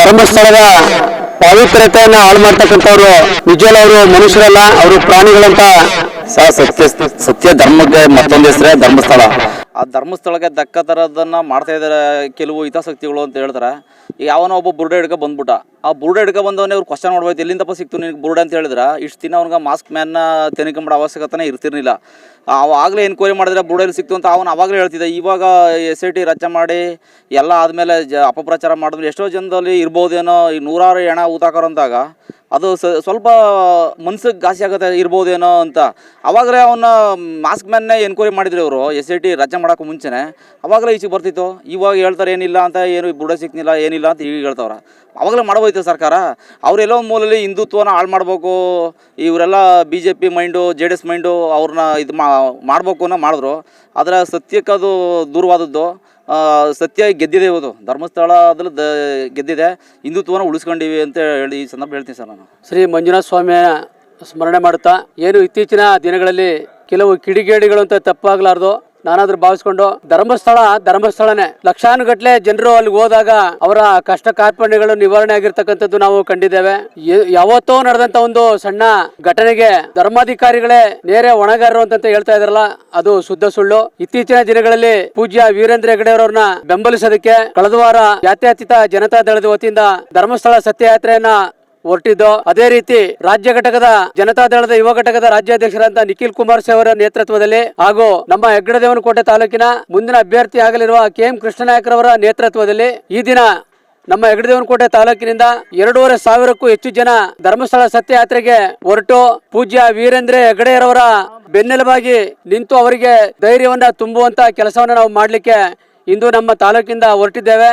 ಧರ್ಮಸ್ಥಳದ ಪವಿತ್ರತೆಯನ್ನ ಹಾಳು ಮಾಡ್ತಕ್ಕಂಥವ್ರು ನಿಜವಲ್ಲ ಅವರು ಮನುಷ್ಯರಲ್ಲ, ಅವರು ಪ್ರಾಣಿಗಳಂತ. ಸತ್ಯ ಸತ್ಯ ಧರ್ಮಕ್ಕೆ ಮತ್ತೊಂದು ಹೆಸರೇ ಧರ್ಮಸ್ಥಳ. ಆ ಧರ್ಮಸ್ಥಳಕ್ಕೆ ದಕ್ಕ ಥರದನ್ನು ಮಾಡ್ತಾ ಇದ್ದಾರೆ ಕೆಲವು ಹಿತಾಸಕ್ತಿಗಳು ಅಂತ ಹೇಳ್ತಾರೆ. ಯಾವನೋ ಒಬ್ಬ ಬುರ್ಡೆ ಹಿಡ್ಕೊ ಬಂದ್ಬಿಟ್ಟ. ಆ ಬುರ್ಡೆ ಹಿಡ್ಕೊ ಬಂದವನೇ ಅವ್ರು ಕ್ವಶನ್ ಮಾಡ್ಬೋದು ಎಲ್ಲಿಂದಪ್ಪ ಸಿಕ್ತು ನಿನಗೆ ಬುರ್ಡೆ ಅಂತ ಹೇಳಿದ್ರೆ? ಇಷ್ಟು ದಿನ ಅವ್ನಿಗೆ ಮಾಸ್ಕ್ ಮ್ಯಾನ್ನ ತೆನಿಕೊಂಬಿಡೋ ಅವಶ್ಯಕತೆನೇ ಇರ್ತಿರ್ಲಿಲ್ಲ. ಅವಾಗಲೇ ಎನ್ಕ್ವೈರಿ ಮಾಡಿದ್ರೆ ಬುರ್ಡೆಯಲ್ಲಿ ಸಿಕ್ತು ಅಂತ ಅವನು ಅವಾಗಲೇ ಹೇಳ್ತಿದ್ದೆ. ಇವಾಗ ಎಸ್ ಐ ಟಿ ರಚನೆ ಮಾಡಿ ಎಲ್ಲ ಆದಮೇಲೆ ಜ ಅಪಪ್ರಚಾರ ಮಾಡಿದ್ರೆ ಎಷ್ಟೋ ಜನದಲ್ಲಿ ಇರ್ಬೋದೇನೋ ಈ ನೂರಾರು ಹೆಣ ಊತಾಕರು ಅಂದಾಗ ಅದು ಸ್ವಲ್ಪ ಮನ್ಸಿಗೆ ಘಾಸಿ ಆಗುತ್ತೆ, ಇರ್ಬೋದೇನೋ ಅಂತ. ಅವಾಗಲೇ ಅವನ್ನ ಮಾಸ್ಕ್ ಮ್ಯಾನ್ನೇ ಎನ್ಕ್ವೈರಿ ಮಾಡಿದ್ರು ಅವರು ಎಸ್ ಐ ಟಿ ರಚನೆ ಮಾಡೋಕ್ಕೂ ಮುಂಚೆನೆ. ಅವಾಗಲೇ ಈಚೆಗೆ ಬರ್ತಿತ್ತು, ಇವಾಗ ಹೇಳ್ತಾರೆ ಏನಿಲ್ಲ ಅಂತ, ಏನು ಬುಡ ಸಿಕ್ನಿಲ್ಲ ಏನಿಲ್ಲ ಅಂತ ಈಗ ಹೇಳ್ತಾವ್ರ. ಅವಾಗಲೇ ಮಾಡ್ಬೋಯ್ತು ಸರ್ಕಾರ. ಅವರೆಲ್ಲೋ ಮೂಲಲ್ಲಿ ಹಿಂದುತ್ವನ ಹಾಳು ಮಾಡಬೇಕು, ಇವರೆಲ್ಲ B J P mind, J D S mind ಅವ್ರನ್ನ ಇದು ಮಾಡ್ಬೇಕು ಅನ್ನೋ ಮಾಡಿದ್ರು. ಆದರೆ ಸತ್ಯಕ್ಕೆ ಅದು ದೂರವಾದದ್ದು. ಸತ್ಯ ಗೆದ್ದಿದೆ ಇವತ್ತು ಧರ್ಮಸ್ಥಳದಲ್ಲಿ ದ, ಗೆದ್ದಿದೆ. ಹಿಂದುತ್ವನ ಉಳಿಸ್ಕೊಂಡಿವಿ ಅಂತ ಹೇಳಿ ಈ ಸಂದರ್ಭ ಹೇಳ್ತೀನಿ ಸರ್ ನಾನು. ಶ್ರೀ ಮಂಜುನಾಥ ಸ್ವಾಮಿಯ ಸ್ಮರಣೆ ಮಾಡುತ್ತಾ, ಏನು ಇತ್ತೀಚಿನ ದಿನಗಳಲ್ಲಿ ಕೆಲವು ಕಿಡಿಗೇಡಿಗಳು ಅಂತ ತಪ್ಪಾಗ್ಲಾರ್ದು. ನಾನಾದ್ರೂ ಭಾವಿಸ್ಕೊಂಡು ಧರ್ಮಸ್ಥಳ, ಧರ್ಮಸ್ಥಳನೇ. ಲಕ್ಷಾನುಗಟ್ಲೆ ಜನರು ಅಲ್ಲಿ ಹೋದಾಗ ಅವರ ಕಷ್ಟ ಕಾರ್ಪಣ್ಯಗಳು ನಿವಾರಣೆ ಆಗಿರ್ತಕ್ಕಂಥದ್ದು ನಾವು ಕಂಡಿದ್ದೇವೆ. ಯಾವತ್ತೋ ನಡೆದಂತ ಒಂದು ಸಣ್ಣ ಘಟನೆಗೆ ಧರ್ಮಾಧಿಕಾರಿಗಳೇ ನೇರೆ ಹೊಣೆಗಾರರು ಅಂತ ಹೇಳ್ತಾ ಇದ್ರಲ್ಲ ಅದು ಶುದ್ಧ ಸುಳ್ಳು. ಇತ್ತೀಚಿನ ದಿನಗಳಲ್ಲಿ ಪೂಜ್ಯ ವೀರೇಂದ್ರ ಹೆಗಡೆ ಅವರನ್ನ ಬೆಂಬಲಿಸೋದಕ್ಕೆ ಕಳೆದ ವಾರ ಜಾತ್ಯತೀತ ಜನತಾ ದಳದ ವತಿಯಿಂದ ಧರ್ಮಸ್ಥಳ ಸತ್ಯಯಾತ್ರೆಯನ್ನ ಹೊರಟಿದ್ದು, ಅದೇ ರೀತಿ ರಾಜ್ಯ ಘಟಕದ ಜನತಾ ದಳದ ಯುವ ಘಟಕದ ರಾಜ್ಯಾಧ್ಯಕ್ಷರಾದ ನಿಖಿಲ್ ಕುಮಾರ್ ಅವರ ನೇತೃತ್ವದಲ್ಲಿ ಹಾಗೂ ನಮ್ಮ ಹೆಗ್ಗಡದೇವನಕೋಟೆ ತಾಲೂಕಿನ ಮುಂದಿನ ಅಭ್ಯರ್ಥಿ ಆಗಲಿರುವ ಕೆ ಎಂ ಕೃಷ್ಣನಾಯಕರವರ ನೇತೃತ್ವದಲ್ಲಿ ಈ ದಿನ ನಮ್ಮ ಹೆಗ್ಗಡದೇವನಕೋಟೆ ತಾಲೂಕಿನಿಂದ ಎರಡೂವರೆ ಸಾವಿರಕ್ಕೂ ಹೆಚ್ಚು ಜನ ಧರ್ಮಸ್ಥಳ ಸತ್ಯಯಾತ್ರೆಗೆ ಹೊರಟು ಪೂಜ್ಯ ವೀರೇಂದ್ರ ಹೆಗಡೆಯರವರ ಬೆನ್ನೆಲುಬಾಗಿ ನಿಂತು ಅವರಿಗೆ ಧೈರ್ಯವನ್ನ ತುಂಬುವಂತ ಕೆಲಸವನ್ನ ನಾವು ಮಾಡಲಿಕ್ಕೆ ಇಂದು ನಮ್ಮ ತಾಲೂಕಿಂದ ಹೊರಟಿದ್ದೇವೆ.